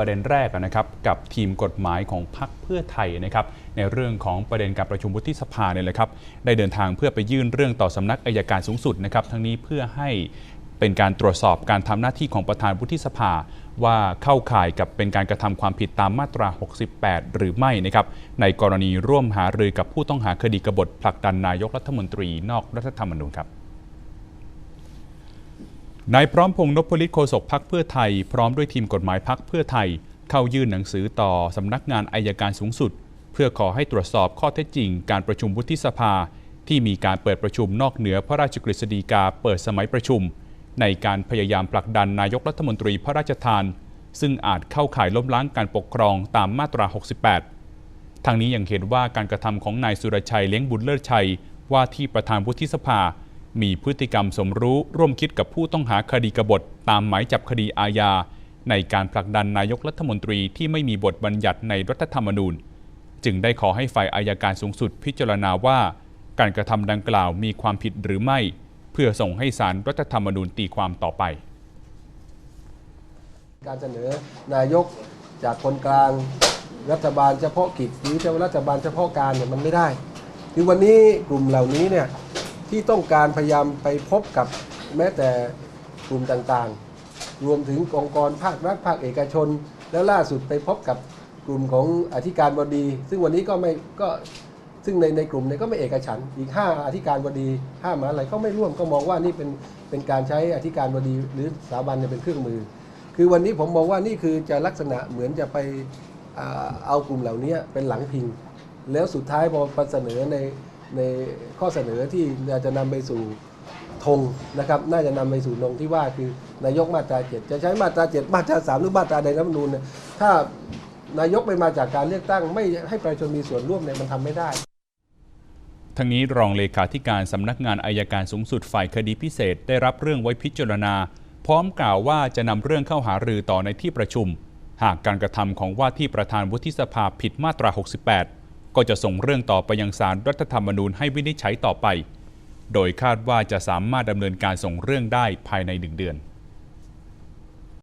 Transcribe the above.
ประเด็นแรกนะครับกับทีมกฎหมายของพรรคเพื่อไทยนะครับในเรื่องของประเด็นการประชุมวุฒิสภาเนี่ยแหละครับได้เดินทางเพื่อไปยื่นเรื่องต่อสำนักอายการสูงสุดนะครับทั้งนี้เพื่อให้เป็นการตรวจสอบการทำหน้าที่ของประธานวุฒิสภา ว่าเข้าข่ายกับเป็นการกระทำความผิดตามมาตรา 68 หรือไม่นะครับในกรณีร่วมหารือกับผู้ต้องหาคดีกบฏผลักดันนายกรัฐมนตรีนอกรัฐธรรมนูญครับ นายพร้อมพงษ์นพลิตโฆษกพักเพื่อไทย พร้อมด้วยทีมกฎหมายพักเพื่อไทย เข้ายื่นหนังสือต่อสำนักงานอายการสูงสุด เพื่อขอให้ตรวจสอบข้อเท็จจริง การประชุมวุฒิสภา ที่มีการเปิดประชุมนอกเหนือพระราชกฤษฎีกาเปิดสมัยประชุม ในการพยายามผลักดันนายกรัฐมนตรีพระราชทาน ซึ่งอาจเข้าข่ายล้มล้างการปกครองตามมาตรา 68 ทางนี้ยังเห็นว่าการกระทำของนายสุรชัยเลี้ยงบุญเลิศชัยว่าที่ประธานวุฒิสภา มีพฤติกรรมสมรู้ร่วมคิดกับผู้ต้องหาคดีกบฏตามหมายจับคดีอาญา ในการผลักดันนายกรัฐมนตรีที่ไม่มีบทบัญญัติในรัฐธรรมนูญ จึงได้ขอให้ฝ่ายอายการสูงสุดพิจารณาว่า การกระทำดังกล่าวมีความผิดหรือไม่ เพื่อส่งให้ศาลรัฐธรรมนูญตีความต่อไป การเสนอนายกจากคนกลางรัฐบาลเฉพาะกิจหรือจะรัฐบาลเฉพาะการเนี่ยมันไม่ได้คือวันนี้กลุ่มเหล่านี้เนี่ย ที่ต้องการพยายามไปพบกับแม้แต่กลุ่มต่างๆ รวมถึงองค์กรภาครัฐภาคเอกชน แล้วล่าสุดไปพบกับกลุ่มของอธิการบดี ซึ่งวันนี้ก็ไม่ก็ซึ่งในในกลุ่มเนี่ยก็ไม่เอกฉันอีก 5 อธิการบดี5มหาอะไรเขาไม่ร่วมก็มองว่านี่เป็นเป็นการใช้อธิการบดีหรือสถาบันเนี่ยเป็นเครื่องมือ คือวันนี้ผมมองว่านี่คือจะลักษณะเหมือนจะไปเอากลุ่มเหล่านี้เป็นหลังพิง แล้วสุดท้ายพอเสนอใน ในข้อเสนอที่จะนำไปสู่ธงนะครับ น่าจะนำไปสู่ธงที่ว่าคือนายกมาตราเจ็ดจะใช้มาตราเจ็ดมาตราสามหรือมาตราใดรัฐมนูญเนี่ยถ้านายกไม่มาจากการเลือกตั้ง ไม่ให้ประชาชนมีส่วนร่วมเนี่ยมันทำไม่ได้ทั้งนี้รองเลขาธิการสำนักงานอายการสูงสุดฝ่ายคดีพิเศษได้รับเรื่องไว้พิจารณา พร้อมกล่าวว่าจะนำเรื่องเข้าหารือต่อในที่ประชุม หากการกระทำของว่าที่ประธานวุฒิสภาผิดมาตรา 68 ก็จะส่งเรื่องต่อไปยังศาลรัฐธรรมนูญให้วินิจฉัยต่อไป โดยคาดว่าจะสามารถดำเนินการส่งเรื่องได้ภายในหนึ่งเดือน